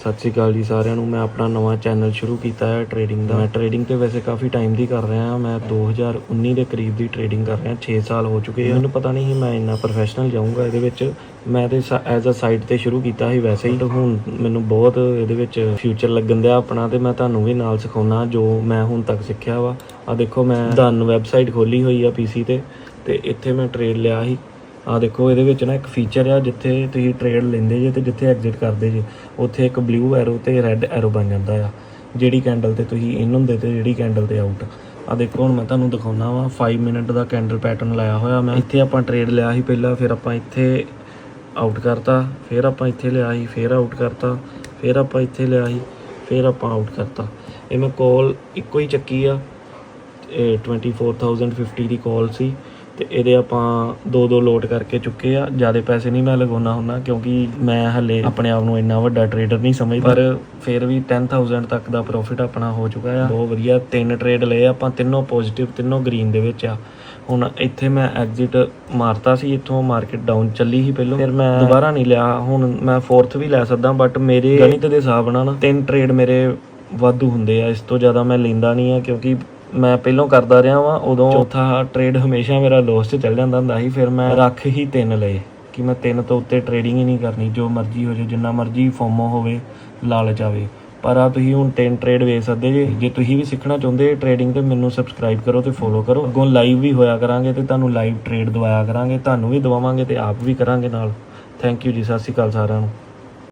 ਸਤਿ ਸ਼੍ਰੀ ਅਕਾਲ ਜੀ ਸਾਰਿਆਂ ਨੂੰ। ਮੈਂ ਆਪਣਾ ਨਵਾਂ ਚੈਨਲ ਸ਼ੁਰੂ ਕੀਤਾ ਹੈ ਟ੍ਰੇਡਿੰਗ ਦਾ। ਮੈਂ ਟ੍ਰੇਡਿੰਗ ਤੇ ਵੈਸੇ ਕਾਫੀ ਟਾਈਮ ਦੀ ਕਰ ਰਿਹਾ ਹਾਂ। ਮੈਂ 2019 ਦੇ ਕਰੀਬ ਦੀ ਟ੍ਰੇਡਿੰਗ ਕਰ ਰਿਹਾ 6 ਸਾਲ ਹੋ ਚੁੱਕੇ ਆ। ਮੈਨੂੰ ਪਤਾ ਨਹੀਂ ਸੀ ਮੈਂ ਇੰਨਾ ਪ੍ਰੋਫੈਸ਼ਨਲ ਜਾਊਂਗਾ ਇਹਦੇ ਵਿੱਚ। ਮੈਂ ਤੇ ਐਜ਼ ਅ ਸਾਈਡ ਤੇ ਸ਼ੁਰੂ ਕੀਤਾ ਸੀ ਵੈਸੇ ਹੀ। ਤੇ ਹੁਣ ਮੈਨੂੰ ਬਹੁਤ ਇਹਦੇ ਵਿੱਚ ਫਿਊਚਰ ਲੱਗਣ ਦਿਆ ਆਪਣਾ ਤੇ ਮੈਂ ਤੁਹਾਨੂੰ ਵੀ ਨਾਲ ਸਿਖਾਉਣਾ ਜੋ ਮੈਂ ਹੁਣ ਤੱਕ ਸਿੱਖਿਆ ਵਾ। ਆ ਦੇਖੋ ਮੈਂ ਦਨ ਵੈਬਸਾਈਟ ਖੋਲੀ ਹੋਈ ਆ ਪੀਸੀ ਤੇ। ਤੇ ਇੱਥੇ ਮੈਂ ਟ੍ਰੇਡ ਲਿਆ ਸੀ। ਆ ਦੇਖੋ, ਇਹਦੇ ਵਿੱਚ ਨਾ ਇੱਕ ਫੀਚਰ ਆ ਜਿੱਥੇ ਤੁਸੀਂ ਟ੍ਰੇਡ ਲੈਂਦੇ ਜੇ ਤੇ ਜਿੱਥੇ ਐਗਜ਼ਿਟ ਕਰਦੇ ਜੇ, ਉੱਥੇ ਇੱਕ ਬਲੂ ਐਰੋ ਤੇ ਰੈੱਡ ਐਰੋ ਬਣ ਜਾਂਦਾ ਆ, ਜਿਹੜੀ ਕੈਂਡਲ ਤੇ ਤੁਸੀਂ ਇਨ ਹੁੰਦੇ ਤੇ ਜਿਹੜੀ ਕੈਂਡਲ ਤੇ ਆਊਟ ਆ ਦੇਖੋ, ਹੁਣ ਮੈਂ ਤੁਹਾਨੂੰ ਦਿਖਾਉਣਾ ਵਾ 5 ਮਿੰਟ ਦਾ ਕੈਂਡਲ ਪੈਟਰਨ ਲਾਇਆ ਹੋਇਆ ਮੈਂ। ਇੱਥੇ ਆਪਾਂ ਟ੍ਰੇਡ ਲਿਆ ਸੀ ਪਹਿਲਾਂ, ਫਿਰ ਆਪਾਂ ਇੱਥੇ ਆਊਟ ਕਰਤਾ, ਫਿਰ ਆਪਾਂ ਇੱਥੇ ਲਿਆ ਸੀ, ਫਿਰ ਆਊਟ ਕਰਤਾ, ਫਿਰ ਆਪਾਂ ਇੱਥੇ ਲਿਆ ਸੀ, ਫਿਰ ਆਪਾਂ ਆਊਟ ਕਰਤਾ। ਇਹ ਮੈਂ ਕਾਲ ਇੱਕੋ ਹੀ ਚੱਕੀ ਆ, ਇਹ 24050 ਦੀ ਕਾਲ ਸੀ। ਤੇ ਇਹਦੇ ਆਪਾਂ ਦੋ ਦੋ ਲੋਟ ਕਰਕੇ ਚੁੱਕੇ ਆ। ਜ਼ਿਆਦਾ ਪੈਸੇ ਨਹੀਂ ਮੈਂ ਲਗਾਉਣਾ ਹੁੰਦਾ ਕਿਉਂਕਿ ਮੈਂ ਹਲੇ ਆਪਣੇ ਆਪ ਨੂੰ ਇੰਨਾ ਵੱਡਾ ਟਰੇਡਰ ਨਹੀਂ ਸਮਝਦਾ। ਪਰ ਫਿਰ ਵੀ 10000 ਤੱਕ ਦਾ ਪ੍ਰੋਫਿਟ ਆਪਣਾ ਹੋ ਚੁੱਕਾ ਆ। ਬਹੁਤ ਵਧੀਆ, ਤਿੰਨ ਟਰੇਡ ਲਏ ਆਪਾਂ, ਤਿੰਨੋਂ ਪੋਜ਼ਿਟਿਵ ਤਿੰਨੋਂ ਗ੍ਰੀਨ ਦੇ ਵਿੱਚ ਆ। ਹੁਣ ਇੱਥੇ ਮੈਂ ਐਗਜ਼ਿਟ ਮਾਰਤਾ ਸੀ, ਇੱਥੋਂ ਮਾਰਕੀਟ ਡਾਊਨ ਚੱਲੀ ਸੀ ਪਹਿਲਾਂ। ਫਿਰ ਮੈਂ ਦੁਬਾਰਾ ਨਹੀਂ ਲਿਆ। ਹੁਣ ਮੈਂ ਫੋਰਥ ਵੀ ਲੈ ਸਕਦਾ ਬਟ ਮੇਰੇ ਗਣਿਤ ਦੇ ਹਿਸਾਬ ਨਾਲ ਤਿੰਨ ਟਰੇਡ ਮੇਰੇ ਵਾਧੂ ਹੁੰਦੇ ਆ। ਇਸ ਤੋਂ ਜ਼ਿਆਦਾ ਮੈਂ ਲੈਂਦਾ ਨਹੀਂ ਆ ਕਿਉਂਕਿ ਮੈਂ ਪਹਿਲਾਂ ਕਰਦਾ ਰਿਹਾ ਵਾਂ ਉਦੋਂ ਚੌਥਾ ਟ੍ਰੇਡ ਹਮੇਸ਼ਾ ਮੇਰਾ ਲੋਸ 'ਚ ਚੱਲ ਜਾਂਦਾ ਹੁੰਦਾ ਸੀ ਫਿਰ ਮੈਂ ਰੱਖ ਹੀ ਤਿੰਨ ਲਏ ਕਿ ਮੈਂ ਤਿੰਨ ਤੋਂ ਉੱਤੇ ਟ੍ਰੇਡਿੰਗ ਹੀ ਨਹੀਂ ਕਰਨੀ ਜੋ ਮਰਜ਼ੀ ਹੋ ਜਾਏ ਜਿੰਨਾ ਮਰਜ਼ੀ ਫੋਮੋ ਹੋਵੇ ਲਾਲਚ ਆਵੇ। ਪਰ ਆ ਤੁਸੀਂ ਹੁਣ ਤਿੰਨ ਟ੍ਰੇਡ ਵੇਚ ਸਕਦੇ ਜੇ ਜੇ ਤੁਸੀਂ ਵੀ ਸਿੱਖਣਾ ਚਾਹੁੰਦੇ ਟ੍ਰੇਡਿੰਗ ਤੇ ਮੈਨੂੰ ਸਬਸਕ੍ਰਾਈਬ ਕਰੋ ਤੇ ਫੋਲੋ ਕਰੋ। ਅੱਗੋਂ ਲਾਈਵ ਵੀ ਹੋਇਆ ਕਰਾਂਗੇ ਤੇ ਤੁਹਾਨੂੰ ਲਾਈਵ ਟ੍ਰੇਡ ਦਵਾਇਆ ਕਰਾਂਗੇ ਤੁਹਾਨੂੰ ਵੀ ਦਵਾਵਾਂਗੇ ਤੇ ਆਪ ਵੀ ਕਰਾਂਗੇ ਨਾਲ। ਥੈਂਕ ਯੂ ਜੀ ਸਤਿ ਸ਼੍ਰੀ ਅਕਾਲ ਸਾਰਿਆਂ ਨੂੰ।